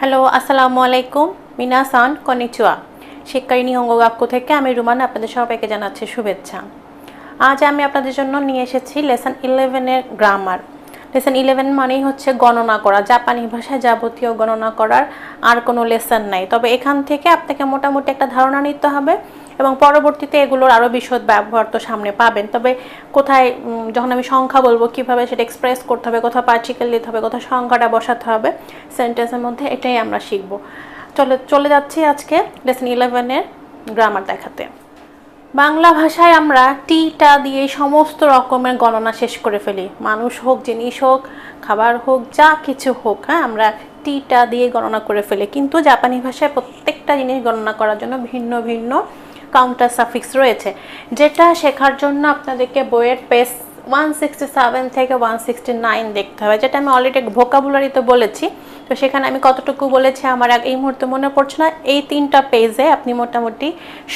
Hello আসসালামু আলাইকুম মিনা সান konnichiwa শিক্ষায় নিহঙ্গ গাক্কু থেকে আমি রুমান আপনাদের সবাইকে জানাচ্ছি শুভেচ্ছা আজ আমি আপনাদের জন্য নিয়ে এসেছি লেসন ইলেভেনের গ্রামার লেসন ইলেভেন মানেই হচ্ছে গণনা করা জাপানি ভাষায় যাবতীয় গণনা করার আর কোনো লেসন নাই তবে এখান থেকে আপনাকে মোটামুটি একটা ধারণা নিতে হবে এবং পরবর্তীতে এগুলোর আরও বিশদ ব্যবহার তো সামনে পাবেন। তবে কোথায় যখন আমি সংখ্যা বলব, কীভাবে সেটা এক্সপ্রেস করতে হবে, কোথাও পার্টিকেল দিতে হবে, কোথাও সংখ্যাটা বসাতে হবে সেন্টেন্সের মধ্যে এটাই আমরা শিখব। চলে চলে যাচ্ছি আজকে লেসন ইলেভেনের গ্রামার দেখাতে। বাংলা ভাষায় আমরা টিটা দিয়ে সমস্ত রকমের গণনা শেষ করে ফেলি। মানুষ হোক, জিনিস হোক, খাবার হোক, যা কিছু হোক হ্যাঁ আমরা টিটা দিয়ে গণনা করে ফেলি। কিন্তু জাপানি ভাষায় প্রত্যেকটা জিনিস গণনা করার জন্য ভিন্ন ভিন্ন কাউন্টার সাফিক্স রয়েছে, যেটা শেখার জন্য আপনাদেরকে বইয়ের পেজ ওয়ান সিক্সটি সেভেন থেকে ওয়ান সিক্সটি নাইন দেখতে হবে, যেটা আমি অলরেডি ভোকাবুলারিতে বলেছি। তো সেখানে আমি কতটুকু বলেছি আমার এই মুহূর্তে মনে পড়ছে না, এই তিনটা পেজে আপনি মোটামুটি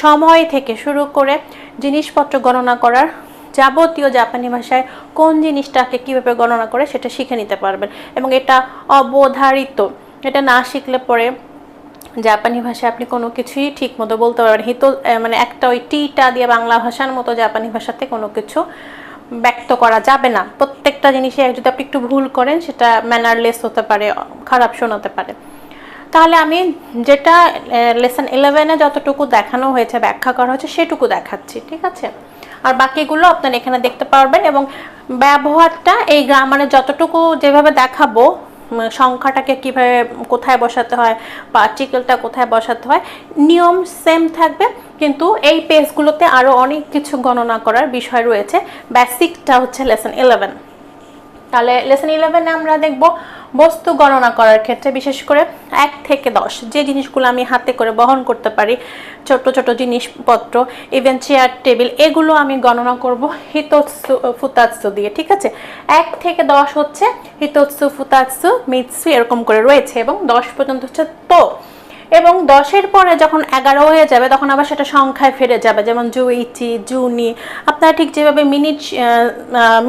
সময় থেকে শুরু করে জিনিসপত্র গণনা করার যাবতীয় জাপানি ভাষায় কোন জিনিসটাকে কীভাবে গণনা করে সেটা শিখে নিতে পারবেন। এবং এটা অবধারিত, এটা না শিখলে পরে জাপানি ভাষায় আপনি কোনো কিছুই ঠিক মতো বলতে পারবেন হিত মানে একটা ওই টিটা দিয়ে বাংলা ভাষার মতো জাপানি ভাষাতে কোনো কিছু ব্যক্ত করা যাবে না। প্রত্যেকটা জিনিসে যদি আপনি একটু ভুল করেন, সেটা ম্যানারলেস হতে পারে, খারাপ শোনাতে পারে। তাহলে আমি যেটা লেসন ইলেভেনে যতটুকু দেখানো হয়েছে, ব্যাখ্যা করা হয়েছে, সেটুকু দেখাচ্ছি, ঠিক আছে? আর বাকিগুলো আপনারা এখানে দেখতে পারবেন এবং ব্যবহারটা এই গ্রামারে যতটুকু যেভাবে দেখাবো সংখ্যাটাকে কীভাবে কোথায় বসাতে হয় পার্টিকেলটা কোথায় বসাতে হয়, নিয়ম সেম থাকবে, কিন্তু এই পেজগুলোতে আরও অনেক কিছু গণনা করার বিষয় রয়েছে। বেসিকটা হচ্ছে লেসন ইলেভেন তাহলে লেসন ইলেভেনে আমরা দেখব বস্তু গণনা করার ক্ষেত্রে, বিশেষ করে এক থেকে দশ, যে জিনিসগুলো আমি হাতে করে বহন করতে পারি, ছোট ছোট জিনিসপত্র ইভেন চেয়ার টেবিল এগুলো আমি গণনা করব হিতৎসু, ফুতাৎসু দিয়ে, ঠিক আছে? এক থেকে দশ হচ্ছে হিতৎসু, ফুতাৎসু, মিৎসু, এরকম করে রয়েছে, এবং দশ পর্যন্ত হচ্ছে তো। এবং দশের পরে যখন এগারো হয়ে যাবে, তখন আবার সেটা সংখ্যায় ফিরে যাবে, যেমন জুইচি জুনি আপনারা ঠিক যেভাবে মিনিট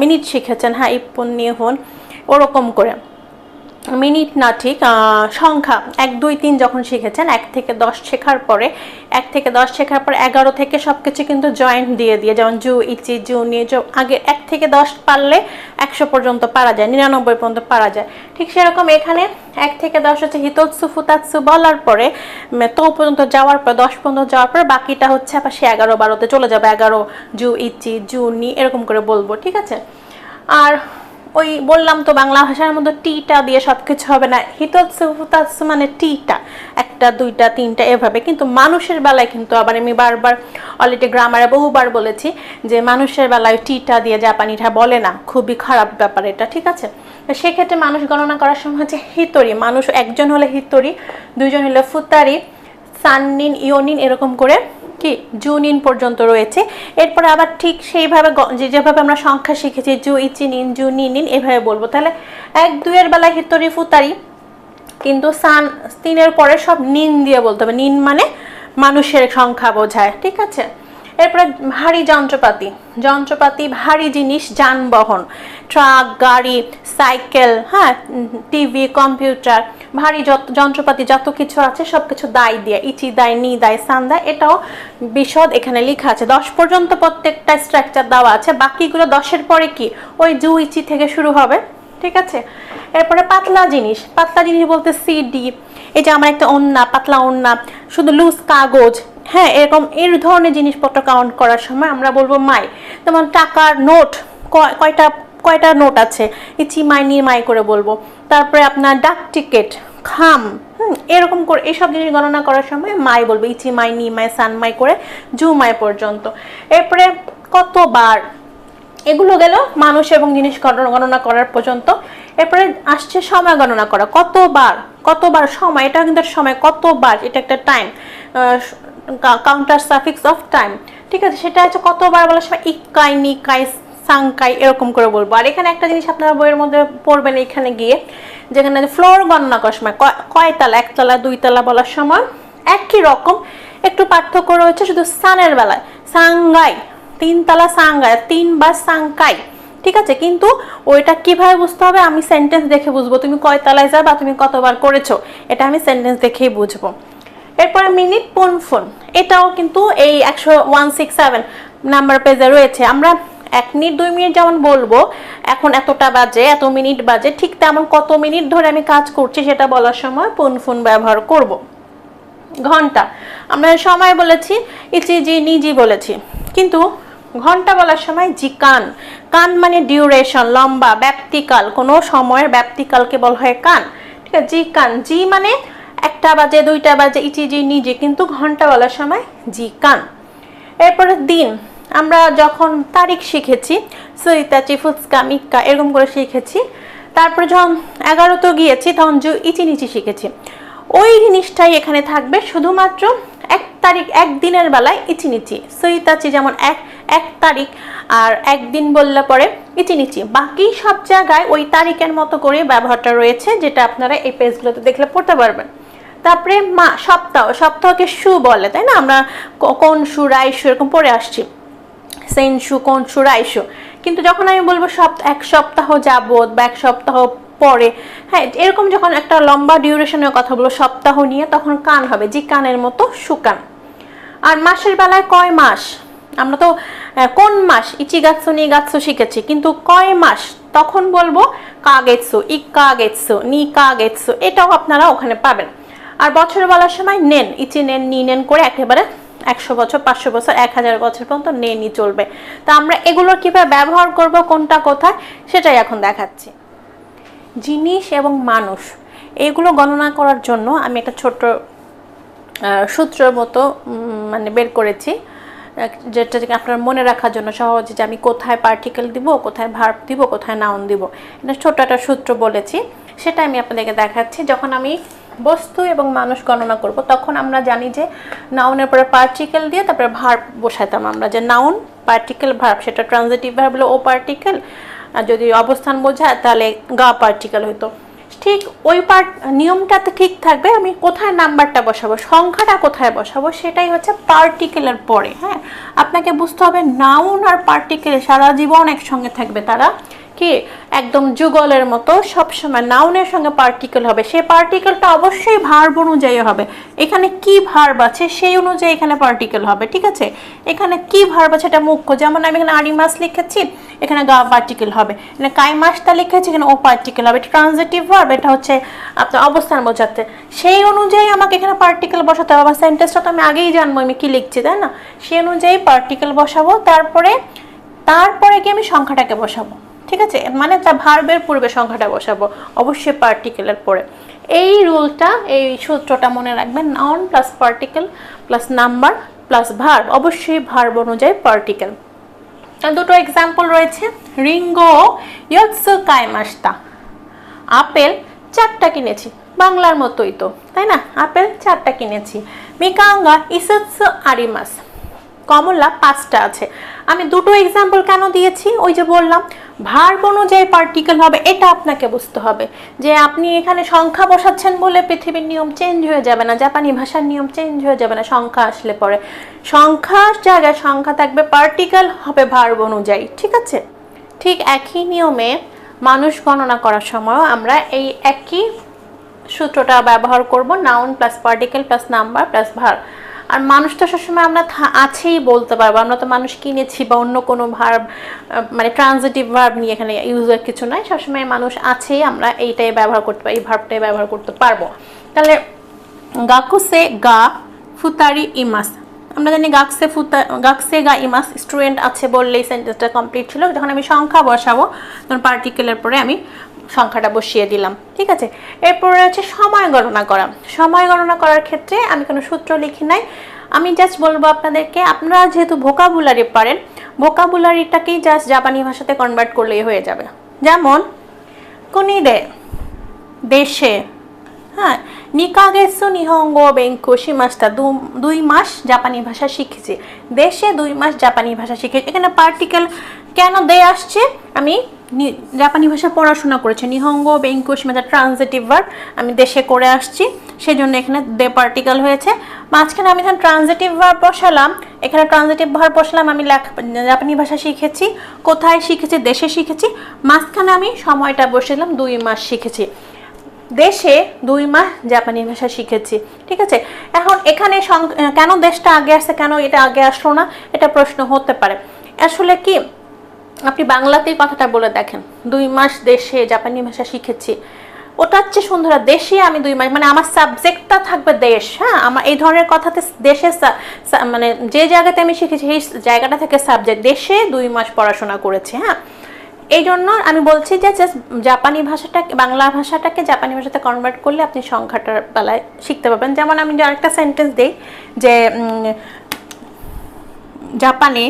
মিনিট শিখেছেন হ্যাঁ ইপ্পন নিয়ে হন ওরকম করে। মিনিট না ঠিক সংখ্যা এক, দুই, তিন যখন শিখেছেন, এক থেকে দশ শেখার পরে, এক থেকে দশ শেখার পর এগারো থেকে সব কিছু কিন্তু জয়েন্ট দিয়ে দিয়ে, যেমন জু, ইচি, জু নিয়ে জু, আগে এক থেকে দশ পারলে একশো পর্যন্ত পারা যায়, নিরানব্বই পর্যন্ত পারা যায়। ঠিক সেরকম এখানে এক থেকে দশ হচ্ছে হিতৎসু, ফুতাৎসু বলার পরে তো পর্যন্ত যাওয়ার পর, দশ পর্যন্ত যাওয়ার পর বাকিটা হচ্ছে আবার সে এগারো বারোতে চলে যাবে, এগারো, জু, ইচি, জু, নি, এরকম করে বলব, ঠিক আছে? আর ওই বললাম তো বাংলা ভাষার মধ্যে টিটা দিয়ে সব কিছু হবে না। হিতৎসু ফুতাৎসু মানে টিটা, একটা, দুইটা, তিনটা, এভাবে। কিন্তু মানুষের বেলায় কিন্তু আবার আমি বারবার অলরেডি গ্রামারে বহুবার বলেছি যে মানুষের বেলায় টিটা দিয়ে জাপানিটা বলে না। খুবই খারাপ ব্যাপার এটা, ঠিক আছে? সেক্ষেত্রে মানুষ গণনা করার সময় হচ্ছে হিতরি। মানুষ একজন হলে হিতরি, দুইজন হলে ফুতারি, সাননিন, ইয়োনিন এরকম করে কি জুনিন পর্যন্ত রয়েছে। এরপরে আবার ঠিক সেইভাবে যে যেভাবে আমরা সংখ্যা শিখেছি, জু ইচিন ইন, জু নিন ইন এভাবে বলব। তাহলে এক, দুইয়ের বেলায় হিতরি ফুতারি কিন্তু সান, তিনের পরে সব নিন দিয়ে বলতে হবে। নিন মানে মানুষের সংখ্যা বোঝায়, ঠিক আছে? এরপরে ভারী যন্ত্রপাতি যন্ত্রপাতি, ভারী জিনিস, যানবাহন, ট্রাক, গাড়ি, সাইকেল হ্যাঁ টিভি, কম্পিউটার, ভারী যত, যন্ত্রপাতি যত কিছু আছে সব কিছু দায় দিয়ে, ইচি দায়, নি দায়, সান দায়, এটাও বিশদ এখানে লেখা আছে। দশ পর্যন্ত প্রত্যেকটা স্ট্রাকচার দেওয়া আছে, বাকিগুলো দশের পরে কি? ওই জু ইচি থেকে শুরু হবে, ঠিক আছে? এরপরে পাতলা জিনিস পাতলা জিনিস বলতে সিডি, এই যে আমার একটা ওন্না পাতলা ওন্না শুধু লুজ কাগজ হ্যাঁ এরকম এর ধরনের জিনিসপত্র কাউন্ট করার সময় আমরা বলব মাই। যেমন টাকার নোট কয়- কয়টা কয়টা নোট আছে? ইচি মাই নিয়ে মাই করে বলব। তারপরে আপনার ডাক টিকিট খাম এরকম করে এইসব জিনিস গণনা করার সময় মাই বলব। ইচি মাই, নি মাই, সান মাই করে জু মাই পর্যন্ত। এরপরে কতবার? এগুলো গেল মানুষ এবং জিনিস গণ- গণনা করার পর্যন্ত। এরপরে আসছে সময় গণনা করা। কতবার? কতবার সময়? এটা কিন্তু সময়। কতবার? এটা একটা time counter suffix of time ঠিক আছে? সেটা হচ্ছে কতবার বলার সময় ইকাই নিকাই সাংকাই, এরকম করে বলব। আর এখানে একটা জিনিস আপনারা বইয়ের মধ্যে পড়বেন এখানে গিয়ে, যেখানে ফ্লোর গণনা করার সময় কয়তলা একতলা দুইতলা বলার সময় একই রকম একটু পার্থক্য রয়েছে শুধু সানের বেলায়। সাংগাই তিনতলা সাংগাই তিনবার সাংকাই, ঠিক আছে? কিন্তু ওইটা কীভাবে বুঝতে হবে? আমি সেন্টেন্স দেখে বুঝব। তুমি কয় তালায় যাবা, তুমি কতবার করেছ? এটা আমি সেন্টেন্স দেখেই বুঝব। এরপরে মিনিট পোন ফোন। এটাও কিন্তু এই একশো ওয়ান সিক্স সেভেন নাম্বার পেজে রয়েছে। আমরা এক মিনিট, দুই মিনিট যেমন বলব, এখন এতটা বাজে, এত মিনিট বাজে, ঠিক তেমন কত মিনিট ধরে আমি কাজ করছি সেটা বলার সময় পোন ফোন ব্যবহার করব। ঘণ্টা। আমরা সময় বলেছি ইচি জি নিজি বলেছি। কিন্তু ঘণ্টা বলার সময় জি কান। কান মানে ডিউরেশন লম্বা ব্যাপ্তিকাল কোনো সময়ের ব্যাপ্তিকালকে বলা হয় কান। ঠিক আছে, জি কান। জি মানে একটা বাজে, দুইটা বাজে, ইচি জি নিজি কিন্তু ঘণ্টা বলার সময় জি কান। এরপরে দিন, আমরা যখন তারিখ শিখেছি সইতাচি ফুচকা, মিক্কা, এরকম করে শিখেছি, তারপরে যখন এগারোতে গিয়েছি, তখন জু, ইচি নিচি শিখেছি। ওই জিনিসটাই এখানে থাকবে, শুধুমাত্র এক তারিখ, এক দিনের বেলায় ইচিনিচি সইতাচি যেমন এক এক তারিখ, আর একদিন বললে পরে ইচিনিচি বাকি সব জায়গায় ওই তারিখের মতো করে ব্যবহারটা রয়েছে, যেটা আপনারা এই পেজগুলোতে দেখলে পড়তে পারবেন। তারপরে মা, সপ্তাহ, সপ্তাহকে সু বলে, তাই না? আমরা কোন সু রাইসু এরকম পড়ে আসছি। সেনসু কোনসু রাইসু কিন্তু যখন আমি বলব সপ্তাহ এক সপ্তাহ যাবত বা এক সপ্তাহ পরে হ্যাঁ এরকম যখন একটা লম্বা ডিউরেশনের কথা বলব, সপ্তাহ নিয়ে, তখন কান হবে জি কানের মতো সুকান আর মাসের বেলায় কয় মাস? আমরা তো কোন মাস? ইচি গাছু নি নিগাৎসু শিখেছি, কিন্তু কয় মাস? তখন বলব কাগেৎসু ই কাগেৎসু নি কাগেৎসু এটাও আপনারা ওখানে পাবেন। আর বছর বলার সময় নেন, ইচি নেন, নি নেন করে একেবারে একশো বছর, পাঁচশো বছর, এক হাজার বছর পর্যন্ত নেনই চলবে। তা আমরা এগুলো কীভাবে ব্যবহার করব, কোনটা কোথায়, সেটাই এখন দেখাচ্ছি। জিনিস এবং মানুষ, এগুলো গণনা করার জন্য আমি একটা ছোট্ট সূত্রের মতো মানে বের করেছি। যেটা আপনার মনে রাখার জন্য সহজে যে আমি কোথায় পার্টিকেল দিব, কোথায় ভার্ব দিব, কোথায় নাউন দিব। এটা ছোট্ট একটা সূত্র বলেছি। সেটা আমি আপনাদেরকে দেখাচ্ছি। যখন আমি বস্তু এবং মানুষ গণনা করব, তখন আমরা জানি যে নাউনের পরে পার্টিকেল দিয়ে তারপরে ভার্ব বসাইতাম আমরা, যে নাউন পার্টিকেল ভার্ব সেটা ট্রানজিটিভ ভার্ব হলো ও পার্টিকেল আর যদি অবস্থান বোঝায় তাহলে গা পার্টিকেল হইতো। ঠিক ওই পার্ট নিয়মটাতে ঠিক থাকবে, আমি কোথায় নাম্বারটা বসাবো, সংখ্যাটা কোথায় বসাবো, সেটাই হচ্ছে পার্টিকেলের পরে হ্যাঁ? আপনাকে বুঝতে হবে নাউন আর পার্টিকেল সারা জীবন একসঙ্গে থাকবে তারা কি একদম যুগলের মতো সবসময় নাউনের সঙ্গে পার্টিকেল হবে। সেই পার্টিকেলটা অবশ্যই ভার্ব অনুযায়ী হবে। এখানে কি ভার্ব আছে সেই অনুযায়ী এখানে পার্টিকেল হবে, ঠিক আছে? এখানে কি ভার্ব আছে এটা মুখ্য। যেমন আমি এখানে আড়ি মাস লিখেছি, এখানে গা পার্টিকেল হবে। এখানে কাই মাসটা লিখেছি, এখানে ও পার্টিকেল হবে। এটা ট্রানজিটিভ ভার্ব এটা হচ্ছে আপনার অবস্থান বোঝাতে। সেই অনুযায়ী আমাকে এখানে পার্টিকেল বসাতে হবে। আমার সেন্টেন্সটা তো আমি আগেই জানব আমি কি লিখছি, তাই না? সেই অনুযায়ী পার্টিকেল বসাবো। তারপরে তারপরে কি আমি সংখ্যাটাকে বসাবো। ঠিক আছে? মানে তা ভার্বের পূর্বে সংখ্যাটা বসাবো। অবশ্যই পার্টিকেলের পরে। এই রুলটা, এই সূত্রটা মনে রাখবেন noun plus particle plus number plus verb অবশ্যই ভার্ব অনুযায়ী পার্টিকেল দুটো এক্সাম্পল রয়েছে। রিঙ্গো ইয়ৎসু কাইমাস্তা আপেল, চারটা কিনেছি। বাংলার মতোই তো, তাই না? আপেল, চারটা কিনেছি। মিকাঙ্গা, ইসৎসু আরিমাস। কমলা পাঁচটা আছে। আমি দুটো এক্সাম্পল কেন দিয়েছি? ওই যে বললাম ভার্ব অনুযায়ী পার্টিকেল হবে, এটা আপনাকে বুঝতে হবে যে আপনি এখানে সংখ্যা বসাচ্ছেন বলে পৃথিবীর নিয়ম চেঞ্জ হয়ে যাবে না, জাপানি ভাষার নিয়ম চেঞ্জ হয়ে যাবে না, সংখ্যা আসলে পরে। সংখ্যার জায়গায় সংখ্যা থাকবে পার্টিকেল হবে ভার্ব অনুযায়ী, ঠিক আছে? ঠিক একই নিয়মে মানুষ গণনা করার সময়ও আমরা এই একই সূত্রটা ব্যবহার করব noun plus particle plus number plus verb আর মানুষটা সবসময় আমরা আছেই বলতে পারব। আমরা তো মানুষ কিনেছি বা অন্য কোনো ভার্ব মানে ট্রানজিটিভ ভার্ব নিয়ে এখানে ইউজের কিছু নাই। সবসময় মানুষ আছেই, আমরা এইটাই ব্যবহার করতে পারি এই ভার্বটাই ব্যবহার করতে পারব। তাহলে গাকুসে গা, ফুতারি ইমাস। আমরা জানি গাকসে ফুতা গাকসে গা ইমাস স্টুডেন্ট আছে বললেই সেন্টেন্সটা কমপ্লিট ছিল, যখন আমি সংখ্যা বসাবো, তখন পার্টিকেলের পরে আমি সংখ্যাটা বসিয়ে দিলাম, ঠিক আছে? এরপরে হচ্ছে সময় গণনা করা। সময় গণনা করার ক্ষেত্রে আমি কোনো সূত্র লিখি নাই। আমি জাস্ট বলব আপনাদেরকে, আপনারা যেহেতু ভোকাবুলারি পারেন ভোকাবুলারিটাকেই জাস্ট জাপানি ভাষাতে কনভার্ট করলেই হয়ে যাবে। যেমন, কুনিদে, দেশে হ্যাঁ নিকাগেসু নিহঙ্গ বেঙ্কো শিমাস্তা দুই মাস জাপানি ভাষা শিখেছি। দেশে দুই মাস জাপানি ভাষা শিখেছি এখানে পার্টিকেল কেন দে আসছে? আমি জাপানি ভাষা পড়াশোনা করেছি। নিহঙ্গ বেঙ্কুশ মানে ট্রান্সিটিভ ভার্ব আমি দেশে করে আসছি। সেই জন্য এখানে দে পার্টিকেল হয়েছে। মাঝখানে আমি এখানে ট্রানজিটিভ ভার্ব বসালাম। এখানে ট্রানজিটিভ ভার্ব বসালাম, আমি জাপানি ভাষা শিখেছি। কোথায় শিখেছি? দেশে শিখেছি। মাঝখানে আমি সময়টা বসেলাম দুই মাস শিখেছি। দেশে দুই মাস জাপানি ভাষা শিখেছি, ঠিক আছে? এখন এখানে কেন দেশটা আগে আসছে, কেন এটা আগে আসলো না, এটা প্রশ্ন হতে পারে। আসলে কি, আপনি বাংলাতেই কথাটা বলে দেখেন, দুই মাস দেশে জাপানি ভাষা শিখেছি। ওটা হচ্ছে সুন্দরা দেশে আমি দুই মাস মানে আমার সাবজেক্টটা থাকবে দেশ হ্যাঁ? আমার এই ধরনের কথাতে দেশে মানে যে জায়গাতে আমি শিখেছি, সেই জায়গাটা থেকে সাবজেক্ট, দেশে দুই মাস পড়াশোনা করেছি হ্যাঁ? এই জন্য আমি বলছি যে জাস্ট জাপানি ভাষাটাকে বাংলা ভাষাটাকে জাপানি ভাষাতে কনভার্ট করলে আপনি সংখ্যাটার বেলায় শিখতে পারবেন। যেমন আমি আরেকটা সেন্টেন্স দিই যে জাপানে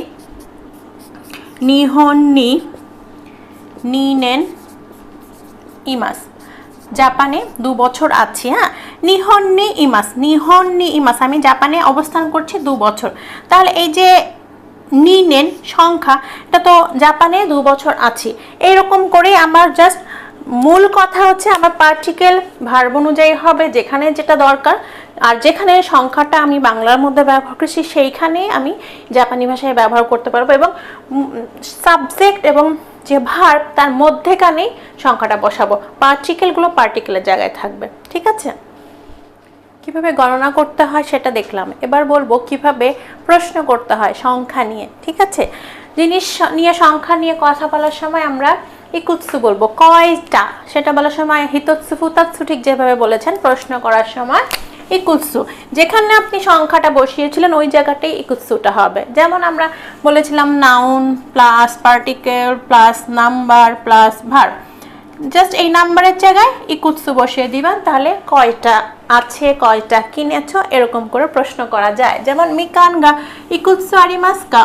নিহন নি নিনেন ইমাস। জাপানে দু বছর আছি হ্যাঁ? নিহন্নি ইমাস নিহন্নি ইমাস। আমি জাপানে অবস্থান করছি দু বছর। তাহলে এই যে নিনেন সংখ্যা। এটা তো জাপানে দু বছর আছি। এইরকম করে আমার জাস্ট মূল কথা হচ্ছে আমার পার্টিকেল ভার্ব অনুযায়ী হবে, যেখানে যেটা দরকার। আর যেখানে সংখ্যাটা আমি বাংলার মধ্যে ব্যবহার করছি, সেইখানে আমি জাপানি ভাষায় ব্যবহার করতে পারব। এবং সাবজেক্ট এবং যে ভার্ব তার মধ্যেখানেই সংখ্যাটা বসাবো। পার্টিকেলগুলো পার্টিকেলের জায়গায় থাকবে। ঠিক আছে? কীভাবে গণনা করতে হয় সেটা দেখলাম। এবার বলব কীভাবে প্রশ্ন করতে হয় সংখ্যা নিয়ে, ঠিক আছে? জিনিস নিয়ে, সংখ্যা নিয়ে কথা বলার সময় আমরা ইকুৎসু বলব। কয়টা? সেটা বলার সময় হিতৎসু, ফুতাৎসু ঠিক যেভাবে বলেছেন, প্রশ্ন করার সময় ইকুৎসু। যেখানে আপনি সংখ্যাটা বসিয়েছিলেন, ওই জায়গাটাই ইকুৎসুটা হবে। যেমন আমরা বলেছিলাম noun plus particle plus number plus verb just এই নাম্বারের জায়গায় ইকুৎসু বসিয়ে দিবেন, তাহলে কয়টা আছে, কয়টা কিনেছো, এরকম করে প্রশ্ন করা যায়। যেমন মিকান গা ইকুৎসু আরিমাস্কা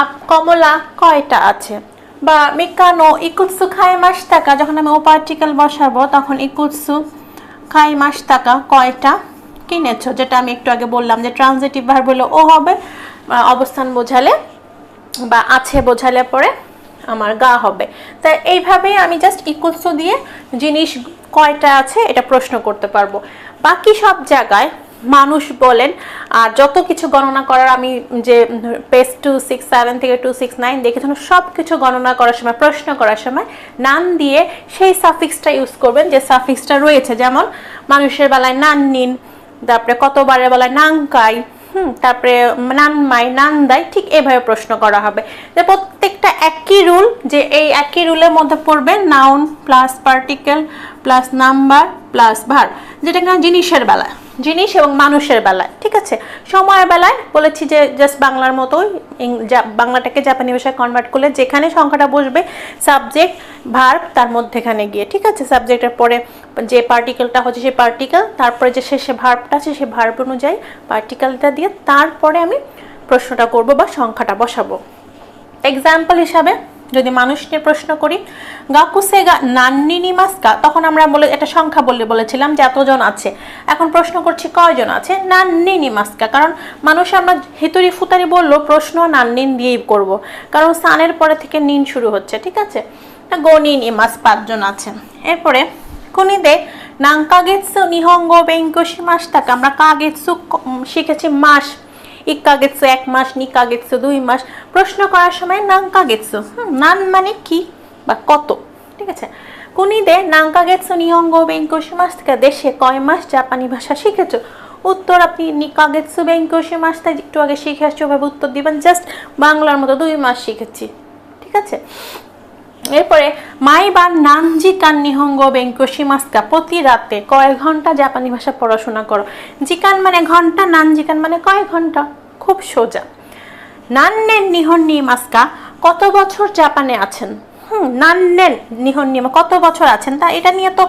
আপ, কমলা কয়টা আছে? বা মিকানো ইকুৎসু খাই মাস টাকা, যখন আমি ও পার্টিকেল বসাবো, তখন ইকুৎসু খাই মাস টাকা, কয়টা কিনেছো? যেটা আমি একটু আগে বললাম যে ট্রানজিটিভ ভার্ব হলো, ও হবে অবস্থান বোঝালে বা আছে বোঝালে পরে আমার গা হবে। তাই এইভাবেই আমি জাস্ট ইকুয়ালস দিয়ে জিনিস কয়টা আছে এটা প্রশ্ন করতে পারব। বাকি সব জায়গায় মানুষ বলেন, আর যত কিছু গণনা করার আমি যে পেজ টু সিক্স সেভেন থেকে টু সিক্স নাইন দেখেছেন, সব কিছু গণনা করার সময়, প্রশ্ন করার সময় নান দিয়ে সেই সাফিক্সটা ইউজ করবেন যে সাফিক্সটা রয়েছে। যেমন, মানুষের বেলায় নান নিন, তারপরে কতবারের বেলায় নাংকাই হুম, তারপরে নান মাই, নান দাই, ঠিক এভাবে প্রশ্ন করা হবে। যে প্রত্যেকটা একই রুল, যে এই একই রুলের মধ্যে পড়বে noun plus particle plus number plus verb যেটা কিনা জিনিসের বেলায় জিনিস এবং মানুষের বেলায়, ঠিক আছে? সময়ের বেলায় বলেছি যে জাস্ট বাংলার মতোই বাংলাটাকে জাপানি ভাষায় কনভার্ট করলে যেখানে সংখ্যাটা বসবে সাবজেক্ট ভার্ব তার মধ্যেখানে গিয়ে, ঠিক আছে? সাবজেক্টের পরে যে পার্টিকেলটা হচ্ছে সেই পার্টিকেল তারপরে যে শেষে ভার্বটা আছে সেই ভার্ব অনুযায়ী পার্টিকেলটা দিয়ে তারপরে আমি প্রশ্নটা করব বা সংখ্যাটা বসাবো। এক্সাম্পল হিসাবে যদি মানুষ নিয়ে প্রশ্ন করি গাকুসে গা নান্নি নিমাস্কা? তখন আমরা বলে, একটা সংখ্যা বললে বলেছিলাম যে এতজন আছে। এখন প্রশ্ন করছি, কয়জন আছে? নান্নি নিমাস্কা। কারণ মানুষ আমরা হিতুরি ফুতারি বলল প্রশ্ন নান্নিন দিয়েই করব। কারণ সানের পরে থেকে নিন শুরু হচ্ছে, ঠিক আছে? গনিন ইমাস পাঁচজন আছেন এরপরে, কুনিদে নাঙ্কাগেৎসু নিহঙ্গ বেঙ্কশি মাস থাকে আমরা কাগেৎসু শিখেছি মাস। ইকাগেৎসু এক মাস নিকাগেৎসু দুই মাস। প্রশ্ন করার সময় নাঙ্কাগেৎসু হুম, নান মানে কি বা কত? ঠিক আছে? কুনিদে নাঙ্কাগেৎসু নিহঙ্গ বেঙ্কশি মাস থেকে দেশে কয় মাস জাপানি ভাষা শিখেছো? উত্তর আপনি নিকাগেৎসু বেঙ্কশি মাস তাই একটু আগে শিখে আসছো ওভাবে উত্তর দিবেন। জাস্ট বাংলার মতো দুই মাস শিখেছি। ঠিক আছে? এরপরে, মাই বা নানজি কান নিহঙ্গ বেঙ্কশি মাস্কা প্রতি রাতে কয়েক ঘণ্টা জাপানি ভাষা পড়াশোনা করো? জিকান মানে ঘণ্টা নান জিকান মানে কয়েক ঘণ্টা খুব সোজা। নান্নের নিহন্নি মাস্কা, কত বছর জাপানে আছেন? হুম, নান্নেন নিহন্নি কত বছর আছেন তা? এটা নিয়ে তো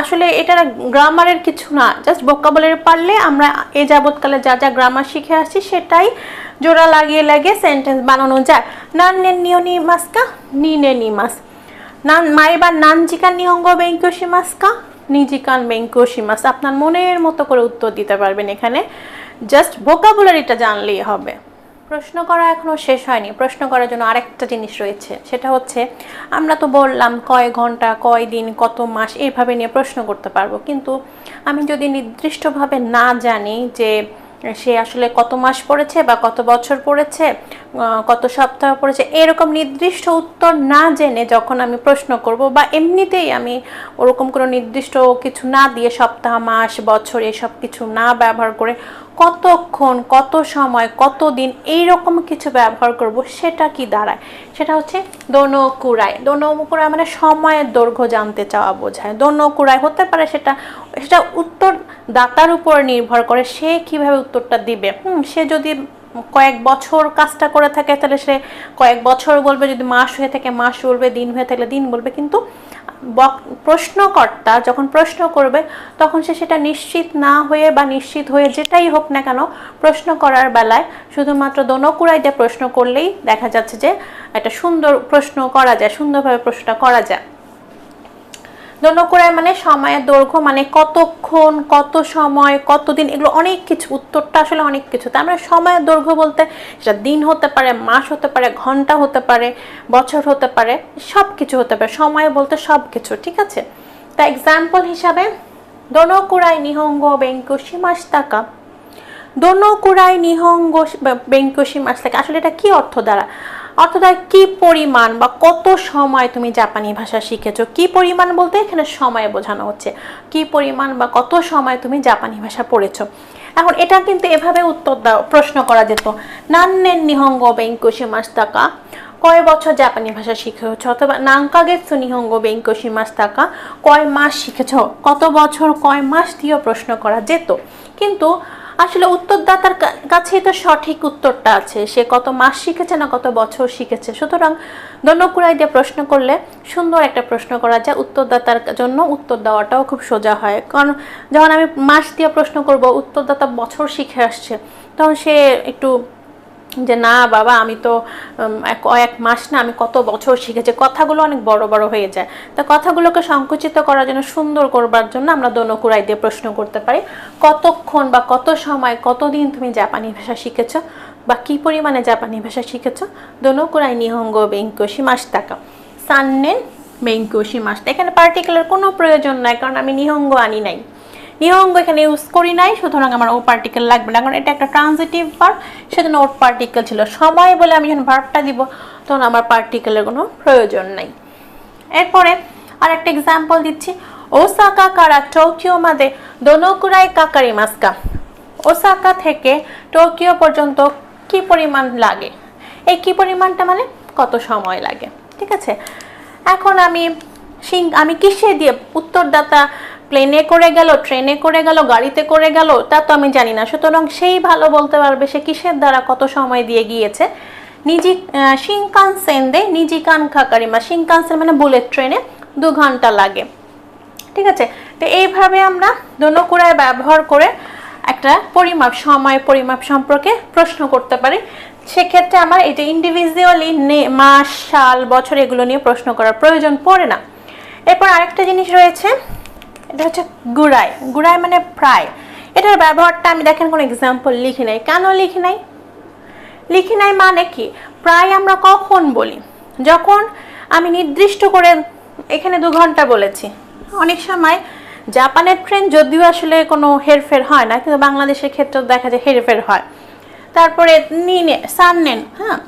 আসলে এটা গ্রামারের কিছু না। জাস্ট ভোকাবুলারি পারলে আমরা এ যাবৎকালে যা যা গ্রামার শিখে আসছি সেটাই জোড়া লাগিয়ে লাগিয়ে সেন্টেন্স বানানো যায়। নান্নেন নিহনি মাস্কা, নিনে নি মাস। নান, মাইবার নানজিকান নিহঙ্গ বেঙ্কশি মাস্কা, নিজিকান বেঙ্কশি মাস। আপনার মনের মতো করে উত্তর দিতে পারবেন এখানে। জাস্ট ভোকাবুলারিটা জানলেই হবে। প্রশ্ন করা এখনও শেষ হয়নি। প্রশ্ন করার জন্য আরেকটা জিনিস রয়েছে। সেটা হচ্ছে, আমরা তো বললাম কয় ঘণ্টা, কয় দিন, কত মাস, এইভাবে নিয়ে প্রশ্ন করতে পারব। কিন্তু আমি যদি নির্দিষ্টভাবে না জানি যে সে আসলে কত মাস পড়েছে বা কত বছর পড়েছে কত সপ্তাহ পড়েছে। এরকম নির্দিষ্ট উত্তর না জেনে যখন আমি প্রশ্ন করব বা এমনিতেই আমি ওরকম কোনো নির্দিষ্ট কিছু না দিয়ে সপ্তাহ, মাস, বছর এসব কিছু না ব্যবহার করে কতক্ষণ, কত সময় কত দিন এইরকম কিছু ব্যবহার করব সেটা কি দাঁড়ায়? সেটা হচ্ছে দোনকুড়ায়। দোনকুড়ায় মানে সময়ের দৈর্ঘ্য জানতে চাওয়া বোঝায়। দোনকুড়ায় হতে পারে সেটা সেটা উত্তর দাতার উপর নির্ভর করে সে কীভাবে উত্তরটা দিবে। হুম, সে যদি কয়েক বছর কাজটা করে থাকে, তাহলে সে কয়েক বছর বলবে যদি মাস হয়ে থাকে, মাস বলবে, দিন হয়ে থাকলে দিন বলবে। কিন্তু প্রশ্নকর্তা যখন প্রশ্ন করবে, তখন সে সেটা নিশ্চিত না হয়ে বা নিশ্চিত হয়ে যেটাই হোক না কেন প্রশ্ন করার বেলায় শুধুমাত্র দনকুড়াই দিয়ে প্রশ্ন করলেই দেখা যাচ্ছে যে একটা সুন্দর প্রশ্ন করা যায়, সুন্দরভাবে প্রশ্নটা করা যায়। দনকুড়ায় মানে সময়ের দৈর্ঘ্য মানে কতক্ষণ, কত সময়, কতদিন, এগুলো অনেক কিছু, উত্তরটা আসলে অনেক কিছু। তার মানে সময়ের দৈর্ঘ্য বলতে সেটা দিন হতে পারে, মাস হতে পারে, ঘণ্টা হতে পারে, বছর হতে পারে সব কিছু হতে পারে। সময় বলতে সব কিছু ঠিক আছে? তা এক্সাম্পল হিসাবে দনকুড়াই নিহঙ্গ বেঙ্কুশি মাস টাকা দোনোকুড়াই নিহঙ্গ বেঙ্কশি মাস থেকে আসলে এটা কি অর্থ দ্বারা? অর্থ দ্বারা কি পরিমাণ বা কত সময় তুমি জাপানি ভাষা শিখেছো? কি পরিমাণ বলতে এখানে সময় বোঝানো হচ্ছে। কি পরিমাণ বা কত সময় তুমি জাপানি ভাষা পড়েছো? এখন এটা কিন্তু এভাবে উত্তর দাও, প্রশ্ন করা যেত। নান্নের নিহঙ্গ বেঙ্কশি মাস টাকা কয় বছর জাপানি ভাষা শিখেছ? অথবা নাঙ্কাগেৎসু নিহঙ্গ বেঙ্কশি মাস টাকা কয় মাস শিখেছ? কত বছর, কয় মাস দিয়েও প্রশ্ন করা যেত। কিন্তু আসলে উত্তরদাতার কাছেই তো সঠিক উত্তরটা আছে। সে কত মাস শিখেছে না কত বছর শিখেছে। সুতরাং দনকুড়াই দিয়ে প্রশ্ন করলে সুন্দর একটা প্রশ্ন করা যায়। উত্তরদাতার জন্য উত্তর দেওয়াটাও খুব সোজা হয়। কারণ যখন আমি মাস দিয়ে প্রশ্ন করব, উত্তরদাতা বছর শিখে আসছে, তখন সে একটু যে না, বাবা, আমি তো এক মাস না, আমি কত বছর শিখেছি। কথাগুলো অনেক বড় বড় হয়ে যায়। তা কথাগুলোকে সংকুচিত করার জন্য, সুন্দর করবার জন্য আমরা দোনকুড়াই দিয়ে প্রশ্ন করতে পারি, কতক্ষণ বা কত সময়, কতদিন তুমি জাপানি ভাষা শিখেছো বা কি পরিমাণে জাপানি ভাষা শিখেছো? দোনকুড়াই নিহঙ্গ বেঙ্কশি মাস টাকা সান্নেন বেঙ্কশি মাস এখানে পার্টিকুলার কোনো প্রয়োজন নাই, কারণ আমি নিহঙ্গ আনি নাই। নিহঙ্গ এখানে ইউজ করি নাই, সুতরাং আমার ও পার্টিকেল লাগবে না। কারণ এটা একটা ট্রানজিটিভ ভার্ব সেজন্য ওট পার্টিকেল ছিল সময় বলে আমি যখন ভার্বটা দিব, তখন আমার পার্টিকেলের কোনো প্রয়োজন নাই। এরপরে আর একটা এক্সাম্পল দিচ্ছি। ওসাকা কারা টোকিও মাদে দোনোকুরাই কাকারি মাস্কা। ওসাকা থেকে টোকিও পর্যন্ত কি পরিমাণ লাগে? এই কি পরিমাণটা মানে কত সময় লাগে? ঠিক আছে? এখন আমি সিং আমি কিসে দিয়ে উত্তরদাতা প্লেনে করে গেল ট্রেনে করে গেল, গাড়িতে করে গেল, তা তো আমি জানি না। সুতরাং সেই ভালো বলতে পারবে সে কিসের দ্বারা কত সময় দিয়ে গিয়েছে? নিজি শিনকানসেন দে নিজি কান খাকারিমা শিনকানসেন মানে বুলেট ট্রেনে দু ঘণ্টা লাগে। ঠিক আছে? তো এইভাবে আমরা দোনকুড়ায় ব্যবহার করে একটা পরিমাপ, সময় পরিমাপ সম্পর্কে প্রশ্ন করতে পারি। সেক্ষেত্রে আমার এটা ইন্ডিভিজুয়ালি মাস, সাল, বছর এগুলো নিয়ে প্রশ্ন করার প্রয়োজন পড়ে না। এরপর আরেকটা জিনিস রয়েছে এটা হচ্ছে গুড়াই। গুড়াই মানে প্রায় এটার ব্যবহারটা আমি দেখেন কোনো এক্সাম্পল লিখি নাই। কেন লিখি নাই? লিখি নাই মানে কি? প্রায় আমরা কখন বলি? যখন আমি নির্দিষ্ট করে এখানে দু ঘণ্টা বলেছি। অনেক সময় জাপানের ট্রেন যদিও আসলে কোনো হেরফের হয় না, কিন্তু বাংলাদেশের ক্ষেত্রেও দেখা যায় হেরফের হয়। তারপরে নিনে সান নেন হ্যাঁ?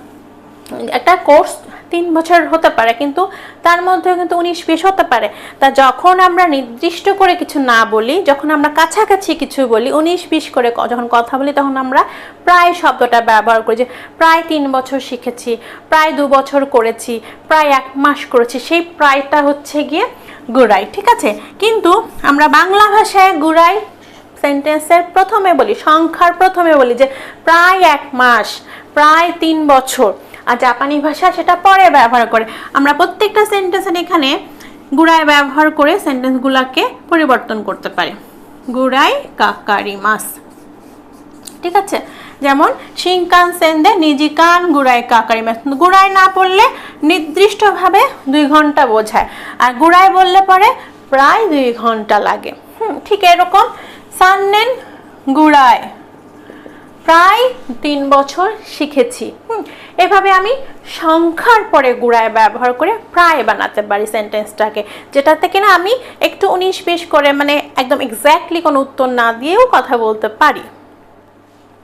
একটা কোর্স তিন বছর হতে পারে, কিন্তু তার মধ্যেও কিন্তু উনিশ, বিশ হতে পারে। তা যখন আমরা নির্দিষ্ট করে কিছু না বলি, যখন আমরা কাছাকাছি কিছু বলি, উনিশ, বিশ করে যখন কথা বলি, তখন আমরা প্রায় শব্দটা ব্যবহার করি যে, প্রায় তিন বছর শিখেছি, প্রায় দু বছর করেছি, প্রায় এক মাস করেছি, সেই প্রায়টা হচ্ছে গিয়ে গুড়াই, ঠিক আছে? কিন্তু আমরা বাংলা ভাষায় গুড়াই সেন্টেন্সের প্রথমে বলি, সংখ্যার প্রথমে বলি যে, প্রায় এক মাস, প্রায় তিন বছর। আর জাপানি ভাষা সেটা পরে ব্যবহার করে। আমরা প্রত্যেকটা সেন্টেন্সের এখানে গুড়াই ব্যবহার করে সেন্টেন্সগুলোকে পরিবর্তন করতে পারি। গুড়াই কাকারি মাস ঠিক আছে? যেমন শিনকান সেন্দে নিজিকান গুড়াই কাকারি মাস গুড়াই না পড়লে নির্দিষ্টভাবে দুই ঘণ্টা বোঝায়। আর গুড়াই বললে পরে প্রায় দুই ঘণ্টা লাগে। হুম, ঠিক এরকম। সান্নেন গুড়াই। প্রায় তিন বছর শিখেছি। এভাবে আমি সংখ্যার পরে গুড়ায় ব্যবহার করে প্রায় বানাতে পারি সেন্টেন্সটাকে যেটা থেকে না আমি একটু উনিশ বিশ করে মানে একদম এক্স্যাক্টলি কোনো উত্তর না দিয়েও কথা বলতে পারি।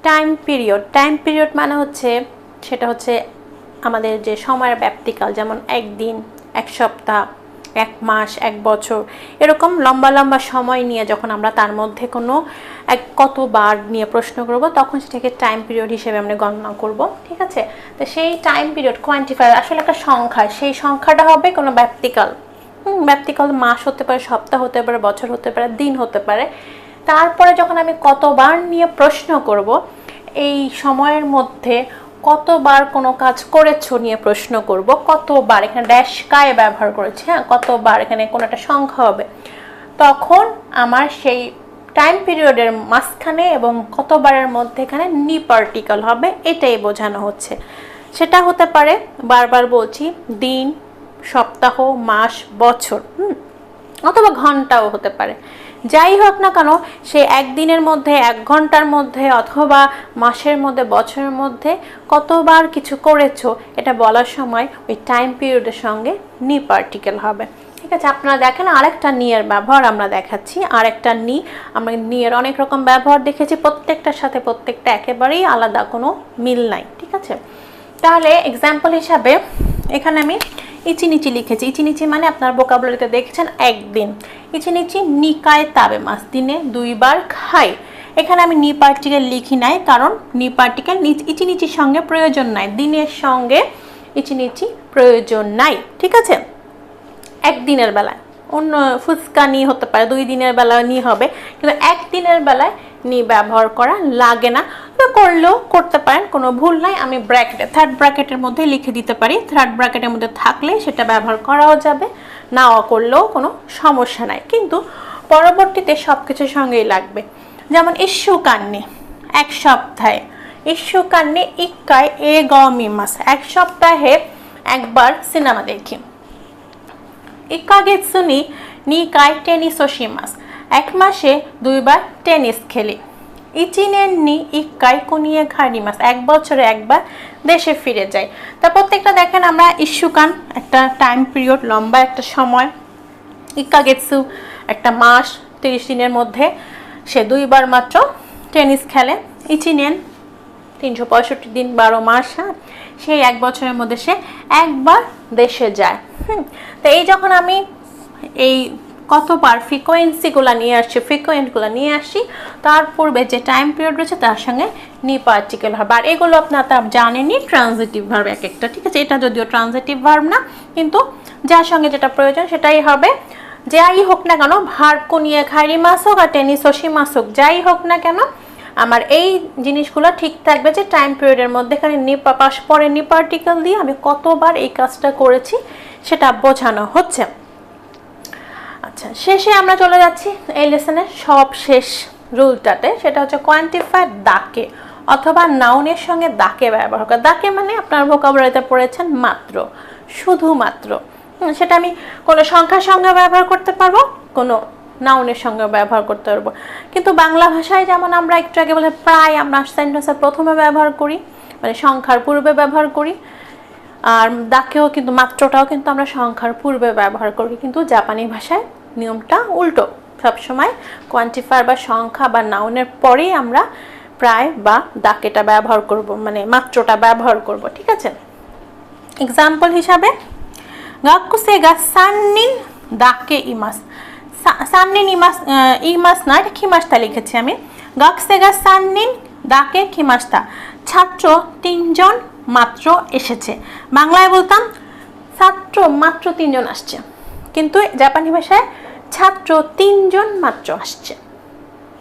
টাইম পিরিয়ড টাইম পিরিয়ড মানে হচ্ছে, সেটা হচ্ছে আমাদের যে সময়ের ব্যাপ্তিকাল, যেমন একদিন, এক সপ্তাহ এক মাস, এক বছর, এরকম লম্বা লম্বা সময় নিয়ে যখন আমরা তার মধ্যে কোনো এক কতবার নিয়ে প্রশ্ন করব, তখন সেটাকে টাইম পিরিয়ড হিসেবে আমরা গণনা করব, ঠিক আছে? তো সেই টাইম পিরিয়ড কোয়ান্টিফায়ার আসলে একটা সংখ্যা, সেই সংখ্যাটা হবে কোনো ব্যাপ্তিকাল ব্যাপ্তিকাল মাস হতে পারে, সপ্তাহ হতে পারে, বছর হতে পারে, দিন হতে পারে। তারপরে যখন আমি কতবার নিয়ে প্রশ্ন করব, এই সময়ের মধ্যে কতবার কোনো কাজ করেছ নিয়ে প্রশ্ন করব? কতবার এখানে ড্যাশ কায় ব্যবহার করেছি হ্যাঁ? কতবার এখানে কোনো একটা সংখ্যা হবে? তখন আমার সেই টাইম পিরিয়ডের মাঝখানে এবং কতবারের মধ্যে এখানে নি পার্টিকেল হবে এটাই বোঝানো হচ্ছে। সেটা হতে পারে, বারবার বলছি, দিন, সপ্তাহ, মাস, বছর, হুম? অথবা ঘন্টাও হতে পারে। যাই হোক না কেন, সে একদিনের মধ্যে, এক ঘণ্টার মধ্যে অথবা মাসের মধ্যে, বছরের মধ্যে কতবার কিছু করেছ, এটা বলার সময় ওই টাইম পিরিয়ডের সঙ্গে নি পার্টিকেল হবে। ঠিক আছে, আপনারা দেখেন আরেকটা নিয়ের ব্যবহার আমরা দেখাচ্ছি, আরেকটা নি আমরা নিয়ের অনেক রকম ব্যবহার দেখেছি, প্রত্যেকটার সাথে প্রত্যেকটা একেবারেই আলাদা কোনো মিল নাই, ঠিক আছে? তাহলে এক্সাম্পল হিসাবে এখানে আমি ইচিনিচি লিখেছি। ইচিনিচি মানে আপনার বোকাবলিতে দেখেছেন, একদিন। ইচিনিচি নিকায় তাবে মাস, দিনে দুইবার খাই এখানে আমি নি পার্টিকেল লিখি নাই, কারণ নি পার্টিকেল ইচিনিচির সঙ্গে প্রয়োজন নাই। দিনের সঙ্গে ইচিনিচি প্রয়োজন নাই, ঠিক আছে? একদিনের বেলায়। অন্য ফুচকা নিয়ে হতে পারে, দুই দিনের বেলা নিয়ে হবে, কিন্তু একদিনের বেলায় নি ব্যবহার করা লাগে না। করলেও করতে পারেন, কোনো ভুল নাই, আমি ব্র্যাকেটে থার্ড ব্র্যাকেটের মধ্যে লিখে দিতে পারি। থার্ড ব্র্যাকেটের মধ্যে থাকলে সেটা ব্যবহার করাও যাবে, নাও করলেও কোনো সমস্যা নাই। কিন্তু পরবর্তীতে সব কিছুর সঙ্গেই লাগবে। যেমন ইস্যু কান্নি, এক সপ্তাহে। ইস্যু কান্নি ইক্কায় এ গমি মাস। এক সপ্তাহে একবার সিনেমা দেখি। ইকাগেৎসুনি নিকাই টেনিসোসিমাস এক মাসে দুইবার টেনিস খেলি। ইচিনেন নি ইকাই কুনিয়ে ঘাড়িমাস এক বছরে একবার দেশে ফিরে যায় তা প্রত্যেকটা দেখেন আমরা ইস্যুকান একটা টাইম পিরিয়ড লম্বা একটা সময়। ইকাগেৎসু একটা মাস, তিরিশ দিনের মধ্যে সে দুইবার মাত্র টেনিস খেলে ইচিনেন তিনশো পঁয়ষট্টি দিন, বারো মাস হ্যাঁ? সেই এক বছরের মধ্যে সে একবার দেশে যায়। হুম, তো এই যখন আমি এই কতবার ফ্রিকোয়েন্সিগুলো নিয়ে আসছি ফ্রিকোয়েন্টগুলো নিয়ে আসি, তার পূর্বে যে টাইম পিরিয়ড রয়েছে তার সঙ্গে নি পার্টিকেল হবে আর এগুলো আপনার তা জানেনই ট্রানজিটিভ ভার্ব এক একটা, ঠিক আছে? এটা যদিও ট্রানজিটিভ ভার্ব না, কিন্তু যার সঙ্গে যেটা প্রয়োজন সেটাই হবে। যাই হোক না কেন ভার্ব নিয়ে খাইরি মাস হোক আর টেনিস মাস হোক যাই হোক না কেন আমার এই জিনিসগুলো ঠিক থাকবে যে টাইম পিরিয়ডের মধ্যে এখানে নি পাশ পরে নি পার্টিকেল দিয়ে আমি কতবার এই কাজটা করেছি সেটা বোঝানো হচ্ছে। আচ্ছা শেষে আমরা চলে যাচ্ছি এই লেসনের সব শেষ রুলটাতে, সেটা হচ্ছে কোয়ান্টিফাই দাকে অথবা নাউনের সঙ্গে দাকে ব্যবহার করা। দাকে মানে আপনার ভোকাবুলারিতে পড়েছেন মাত্র, শুধুমাত্র। সেটা আমি কোনো সংখ্যার সঙ্গে ব্যবহার করতে পারব, কোনো নাউনের সঙ্গে ব্যবহার করতে পারব। কিন্তু বাংলা ভাষায় যেমন আমরা একটু আগে বলে প্রায় আমরা সেন্টেন্সের প্রথমে ব্যবহার করি মানে সংখ্যার পূর্বে ব্যবহার করি, আর দাকেও কিন্তু, মাত্রটাও কিন্তু আমরা সংখ্যার পূর্বে ব্যবহার করি। কিন্তু জাপানি ভাষায় নিয়মটা উল্টো। সবসময় কোয়ান্টিফায়ার বা সংখ্যা বা নাউনের পরেই আমরা প্রায় বা দাকেটা ব্যবহার করব মানে মাত্রটা ব্যবহার করব, ঠিক আছে? এক্সাম্পল হিসাবে গাকুসেগা সান্নিন দাকে ইমাস। সা- সান্নিন ইমাস ইমাস না, এটা খিমাস্তা লিখেছি আমি? গাকসেগা সান্নিন দাকে খিমাস্তা ছাত্র তিনজন মাত্র এসেছে। বাংলায় বলতাম, ছাত্র মাত্র তিনজন আসছে। কিন্তু জাপানি ভাষায় ছাত্র তিনজন মাত্র আসছে।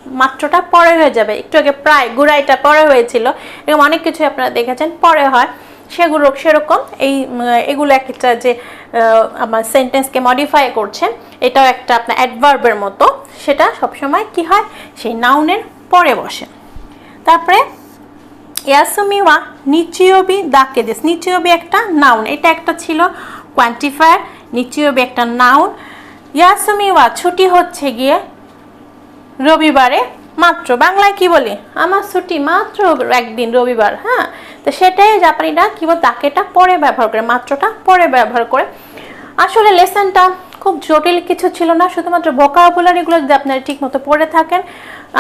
মাত্রটা পরে হয়ে যাবে। একটু আগে প্রায় গুড়াইটা পরে হয়েছিল। এরকম অনেক কিছু আপনারা দেখেছেন, পরে হয়। সেগুলো সেরকম। এই এগুলো একটা যে আমার সেন্টেন্সকে মডিফাই করছে, এটাও একটা আপনার অ্যাডভার্বের মতো। সেটা সবসময় কি হয়? সেই নাউনের পরে বসে। তারপরে ইয়াসুমি ওয়া নিচিওবি দাকে দিস। নিচিওবি একটা নাউন এটা একটা ছিল কোয়ান্টিফায়ার নিচিওবি একটা নাউন ইয়াসুমি ওয়া ছুটি হচ্ছে গিয়ে রবিবারে মাত্র, বাংলায় কি বলি? আমার ছুটি মাত্র একদিন, রবিবার হ্যাঁ? তো সেটাই জাপানিরা কি বল তাকেটা পরে ব্যবহার করে, মাত্রটা পরে ব্যবহার করে। আসলে লেসনটা খুব জটিল কিছু ছিল না, শুধুমাত্র ভোকাবুলারিগুলো যদি আপনারা ঠিক মতো পড়ে থাকেন,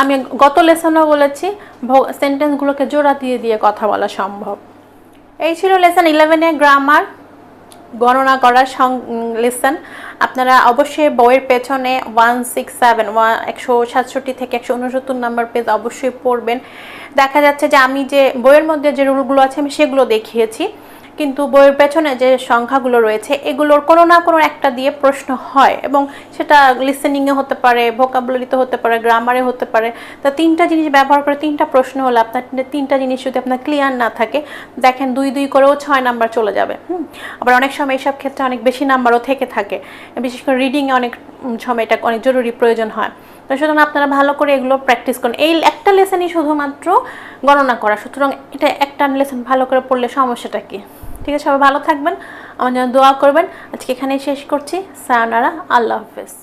আমি গত লেসনও বলেছি সেন্টেন্সগুলোকে জোড়া দিয়ে দিয়ে কথা বলা সম্ভব। এই ছিল লেসন ইলেভেনের গ্রামার গণনা করার লেসন আপনারা অবশ্যই বইয়ের পেছনে ওয়ান সিক্স সেভেন ওয়ান একশো সাতষট্টি থেকে একশো উনসত্তর নাম্বার পেজ অবশ্যই পড়বেন। দেখা যাচ্ছে যে আমি যে বইয়ের মধ্যে যে রুলগুলো আছে, আমি সেগুলো দেখিয়েছি। কিন্তু বইয়ের পেছনে যে সংখ্যাগুলো রয়েছে, এগুলোর কোনো না কোনো একটা দিয়ে প্রশ্ন হয় এবং সেটা লিসেনিংয়ে হতে পারে ভোকাবুলারিতে হতে পারে গ্রামারে হতে পারে। তা তিনটা জিনিস ব্যবহার করে তিনটা প্রশ্ন হলে আপনার তিনটা জিনিস যদি আপনার ক্লিয়ার না থাকে, দেখেন দুই দুই করেও ছয় নাম্বার চলে যাবে, হুম? আবার অনেক সময় এইসব ক্ষেত্রে অনেক বেশি নাম্বারও থেকে থাকে, বিশেষ করে রিডিংয়ে অনেক সময় এটা অনেক জরুরি প্রয়োজন হয়। তো সুতরাং আপনারা ভালো করে এগুলো প্র্যাকটিস করুন। এই একটা লেসনই শুধুমাত্র গণনা করা, সুতরাং এটা একটা লেসন ভালো করে পড়লে সমস্যাটা কি? ঠিক আছে, সবাই ভালো থাকবেন। আমার জন্য দোয়া করবেন। আজকে এখানেই শেষ করছি। সায়নারা, আল্লাহ হাফেজ।